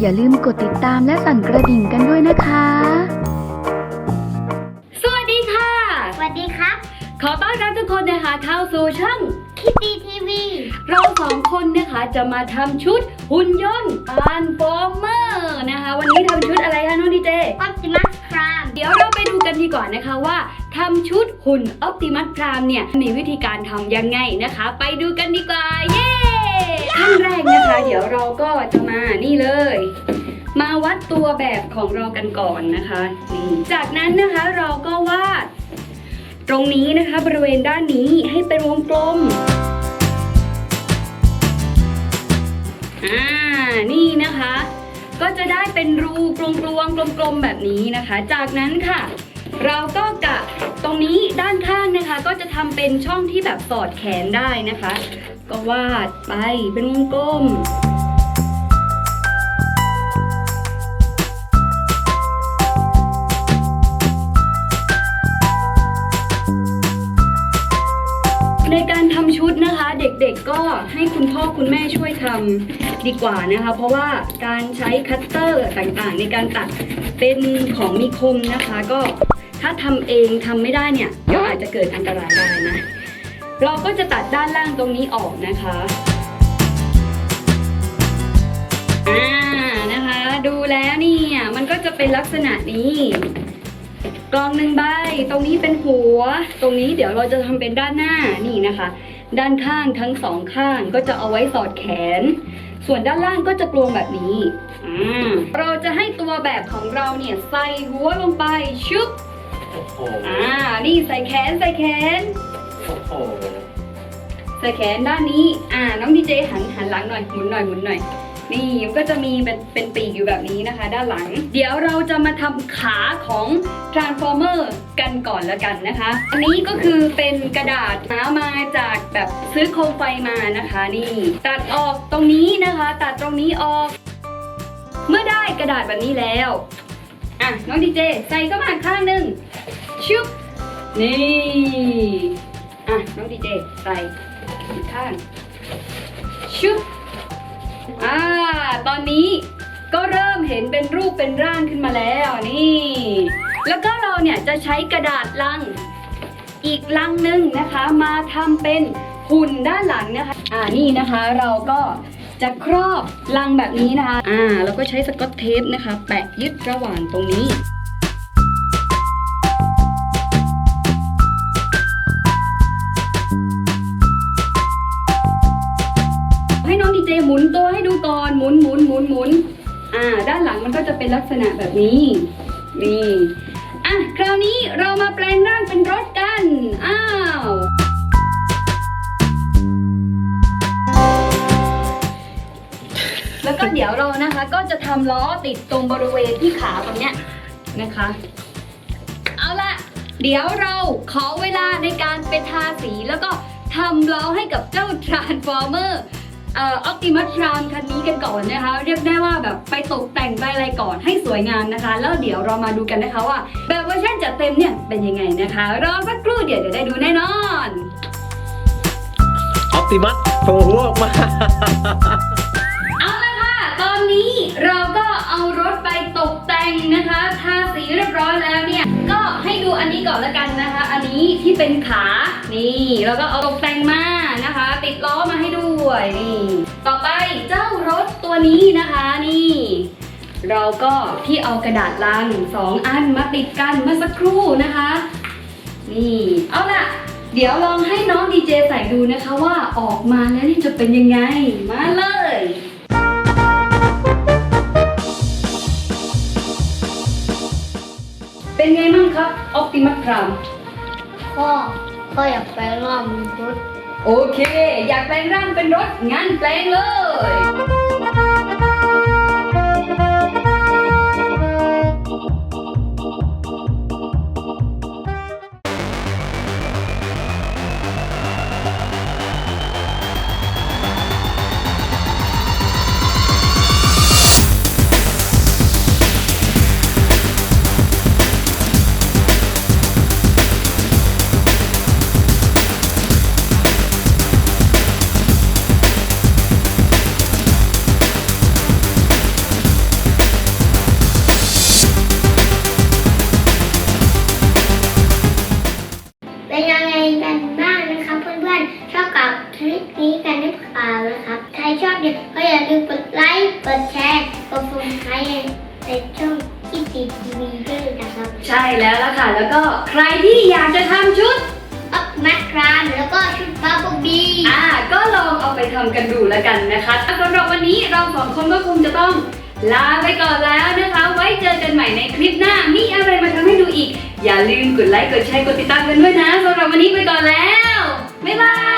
อย่าลืมกดติดตามและสั่นกระดิ่งกันด้วยนะคะ สวัสดีค่ะ สวัสดีครับ ขอต้อนรับทุกคนนะคะเข้าสู่ช่องคิตตี้ทีวีเราสองคนนะคะจะมาทำชุดหุ่นยนต์ปานฟอร์เมอร์นะคะ วันนี้ทำชุดอะไรคะน้องดีเจออปติมัสครามเดี๋ยวเราไปดูกันดีกว่านะคะว่าทำชุดหุ่นออ t ติมัสพรามเนี่ยมีวิธีการทำยังไงนะคะ ไปดูกันดีกว่า เราก็จะมานี่เลย มาวัดตัวแบบของเรากันก่อนนะคะนี่จากนั้นนะคะเราก็วาดตรงนี้นะคะบริเวณด้านนี้ให้เป็นวงกลมอ่านี่นะคะ ก็จะได้เป็นรูกลวงๆกลมๆแบบนี้นะคะ จากนั้นค่ะ เราก็กะตรงนี้ด้านข้างนะคะ ก็จะทำเป็นช่องที่แบบสอดแขนได้นะคะ ก็วาดไปเป็นวงกลม ด็กๆก็ให้คุณพ่อคุณแม่ช่วยทำดีกว่านะคะ เพราะว่าการใช้คัตเตอร์ต่างๆ ในการตัดเป็นของมีคมนะคะ ก็ถ้าทำเองทำไม่ได้เนี่ยก็อาจจะเกิดอันตรายได้นะ เราก็จะตัดด้านล่างตรงนี้ออกนะคะอ่านะคะ ดูแล้วเนี่ยมันก็จะเป็นลักษณะนี้ กล่องหนึ่งใบ ตรงนี้เป็นหัว ตรงนี้เดี๋ยวเราจะทำเป็นด้านหน้านี่นะคะ ด้านข้างทั้งสองข้างก็จะเอาไว้สอดแขน ส่วนด้านล่างก็จะกลวงแบบนี้อ่าเราจะให้ตัวแบบของเราเนี่ยใส่หัวลงไปชุบโอ้โหอ่า นี่ใส่แขนใส่แขนโอ้โหใส่แขนด้านนี้ อ่า น้องดีเจหันหันหลังหน่อยหมุนหน่อยหมุนหน่อย นี่ก็จะมีเป็นเป็นปีกอยู่แบบนี้นะคะ ด้านหลัง เดี๋ยวเราจะมาทำขาของ Transformer กันก่อนละกันนะคะ อันนี้ก็คือเป็นกระดาษหามาจากแบบซื้อโคมไฟมานะคะนี่ ตัดออกตรงนี้นะคะ ตัดตรงนี้ออก เมื่อได้กระดาษแบบนี้แล้วอะน้องดีเจใส่เข้ามาข้างหนึ่งชุบนี่อะน้องดีเจใส่อีกข้างชุบ อ่า ตอนนี้ก็เริ่มเห็นเป็นรูปเป็นร่างขึ้นมาแล้วนี่ แล้วก็เราเนี่ยจะใช้กระดาษลัง อีกลังหนึ่งนะคะ มาทำเป็นหุ่นด้านหลังนะคะ อ่านี่นะคะเราก็จะครอบลังแบบนี้นะคะ อ่า แล้วก็ใช้สกอตเทปนะคะ แปะยึดระหว่างตรงนี้ ตัวให้ดูก่อนหมุนหมุนหมุนหมุนอ่า ด้านหลังมันก็จะเป็นลักษณะแบบนี้นี่อะคราวนี้เรามาแปลงร่างเป็นรถกันอ้าวแล้วก็เดี๋ยวเรานะคะ ก็จะทำล้อติดตรงบริเวณที่ขาตรงเนี้ยนะคะ เอาละเดี๋ยวเราขอเวลาในการไปทาสีแล้วก็ทำล้อให้กับเจ้า Transformer เอ่อ Optimus Prime คันนี้กันก่อนนะคะ เรียกได้ว่าแบบไปตกแต่งไปอะไรก่อนให้สวยงามนะคะ แล้วเดี๋ยวเรามาดูกันนะคะว่า แบบเวอร์ชันจัดเต็มเนี่ยเป็นยังไงนะคะ รอสักครู่เดี๋ยวเดี๋ยวได้ดูแน่นอนออปติมัสโผล่หัวออกมา เอาละค่ะ ตอนนี้เราก็เอารถไปตกแต่งนะคะ ทาสีเรียบร้อยแล้วเนี่ย ก็ให้ดูอันนี้ก่อนละกันนะคะ อันนี้ที่เป็นขา นี่ แล้วก็เอาตกแต่งมานะคะ ติดล้อมาให้ด้วยนี่ต่อไปเจ้ารถตัวนี้นะคะนี่ เราก็ที่เอากระดาษลังสองอันมาติดกันเมื่อสักครู่นะคะ นี่เอาล่ะ เดี๋ยวลองให้น้องดีเจใส่ดูนะคะว่าออกมาแล้วนี่จะเป็นยังไงมาเลยเป็นไงบ้างครับออ t ติมั p พรามพ่อพ่ออยากไปร่อมรถ โอเค อยากแปลงร่างเป็นรถงั้นแปลงเลย ยังไงกันบ้างนะครับ เพื่อนๆ ชอบกับคลิปนี้กันหรือเปล่านะครับ ใครชอบเนี่ยก็อย่าลืมกดไลค์ กดแชร์ กดปุ่มไลค์ในช่องที่ติดทีวีด้วยนะครับ ใช่แล้วล่ะค่ะ แล้วก็ใครที่อยากจะทำชุดอัพแมคครามแล้วก็ชุดบับเบิบีอ่าก็ลองเอาไปทำกันดูแล้วกันนะคะสำหรับวันนี้เราสองคนก็คงจะต้อง ลาไปก่อนแล้วนะคะ ไว้เจอกันใหม่ในคลิปหน้า มีอะไรมาทำให้ดูอีก อย่าลืมกดไลค์ กดแชร์ กดติดตามกันด้วยนะสำหรับวันนี้ไปก่อนแล้ว บ๊ายบาย